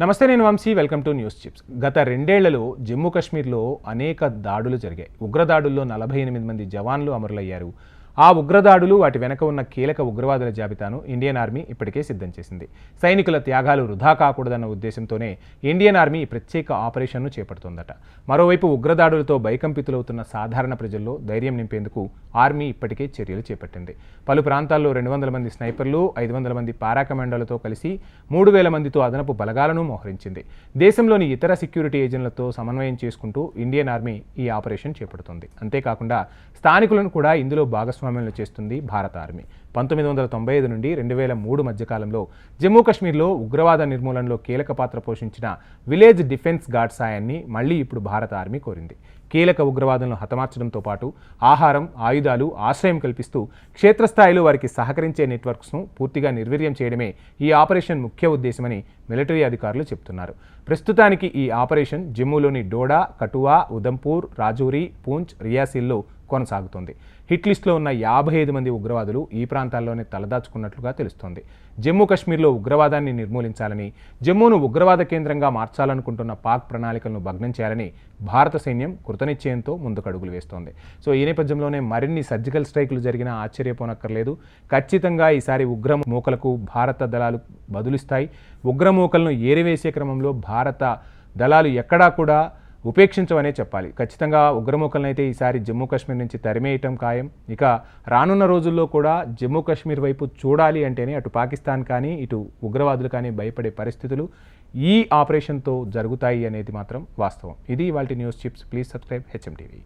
నమస్తే నేను Vamshi. Welcome to news chips. గత రెండేళ్ళలో జమ్మూ కాశ్మీర్లో అనేక దాడులు జరిగాయి. ఉగ్రదాడుల్లో నలభై ఎనిమిది మంది జవాన్లు అమరులయ్యారు. ఆ ఉగ్రదాడులు వాటి వెనక ఉన్న కీలక ఉగ్రవాదుల జాబితాను ఇండియన్ ఆర్మీ ఇప్పటికే సిద్ధం చేసింది. సైనికుల త్యాగాలు వృధా కాకూడదన్న ఉద్దేశంతోనే ఇండియన్ ఆర్మీ ఈ ప్రత్యేక ఆపరేషన్ను చేపడుతోందట. మరోవైపు ఉగ్రదాడులతో భయకంపితులవుతున్న సాధారణ ప్రజల్లో ధైర్యం నింపేందుకు ఆర్మీ ఇప్పటికే చర్యలు చేపట్టింది. పలు ప్రాంతాల్లో రెండు వందల మంది స్నైపర్లు ఐదు వందల మంది పారా కమాండోలతో కలిసి మూడు వేల మందితో అదనపు బలగాలను మోహరించింది. దేశంలోని ఇతర సెక్యూరిటీ ఏజెంట్లతో సమన్వయం చేసుకుంటూ ఇండియన్ ఆర్మీ ఈ ఆపరేషన్ చేపడుతోంది. అంతేకాకుండా స్థానికులను కూడా ఇందులో భాగస్వామ్యంలో చేస్తుంది భారత ఆర్మీ. పంతొమ్మిది వందల తొంభై ఐదు నుండి రెండు వేల మూడు మధ్యకాలంలో జమ్మూ కాశ్మీర్లో ఉగ్రవాద నిర్మూలనలో కీలక పాత్ర పోషించిన విలేజ్ డిఫెన్స్ గార్డ్ సాయాన్ని మళ్ళీ ఇప్పుడు భారత ఆర్మీ కోరింది. కీలక ఉగ్రవాదులను హతమార్చడంతో పాటు ఆహారం ఆయుధాలు ఆశ్రయం కల్పిస్తూ క్షేత్రస్థాయిలో వారికి సహకరించే నెట్వర్క్స్ను పూర్తిగా నిర్వీర్యం చేయడమే ఈ ఆపరేషన్ ముఖ్య ఉద్దేశమని మిలిటరీ అధికారులు చెబుతున్నారు. ప్రస్తుతానికి ఈ ఆపరేషన్ జమ్మూలోని డోడా కటువా ఉదంపూర్ రాజౌరి పూంచ్ రియాసిల్లో కొనసాగుతోంది. హిట్ లిస్టులో ఉన్న యాభై ఐదు మంది ఉగ్రవాదులు ఈ ప్రాంతాల్లోనే తలదాచుకున్నట్లుగా తెలుస్తోంది. జమ్మూ కాశ్మీర్లో ఉగ్రవాదాన్ని నిర్మూలించాలని జమ్మూను ఉగ్రవాద కేంద్రంగా మార్చాలనుకుంటున్న పాక్ ప్రణాళికలను భగ్నం చేయాలని భారత సైన్యం కృతనిశ్చయంతో ముందుకడుగులు వేస్తోంది. సో ఈ నేపథ్యంలోనే మరిన్ని సర్జికల్ స్ట్రైకులు జరిగినా ఆశ్చర్యపోనక్కర్లేదు. ఖచ్చితంగా ఈసారి ఉగ్ర మూకలకు భారత దళాలు బదులిస్తాయి. ఉగ్రమూకలను ఏరివేసే క్రమంలో భారత దళాలు ఎక్కడా కూడా ఉపేక్షించవనే చెప్పాలి. ఖచ్చితంగా ఉగ్రమూకలను అయితే ఈసారి జమ్మూ కాశ్మీర్ నుంచి తరిమేయటం ఖాయం. ఇక రానున్న రోజుల్లో కూడా జమ్మూ కాశ్మీర్ వైపు చూడాలి అంటేనే అటు పాకిస్తాన్ కానీ ఇటు ఉగ్రవాదులు కానీ భయపడే పరిస్థితులు ఈ ఆపరేషన్తో జరుగుతాయి అనేది మాత్రం వాస్తవం. ఇది వాళ్ళ news chips. Please subscribe HM TV.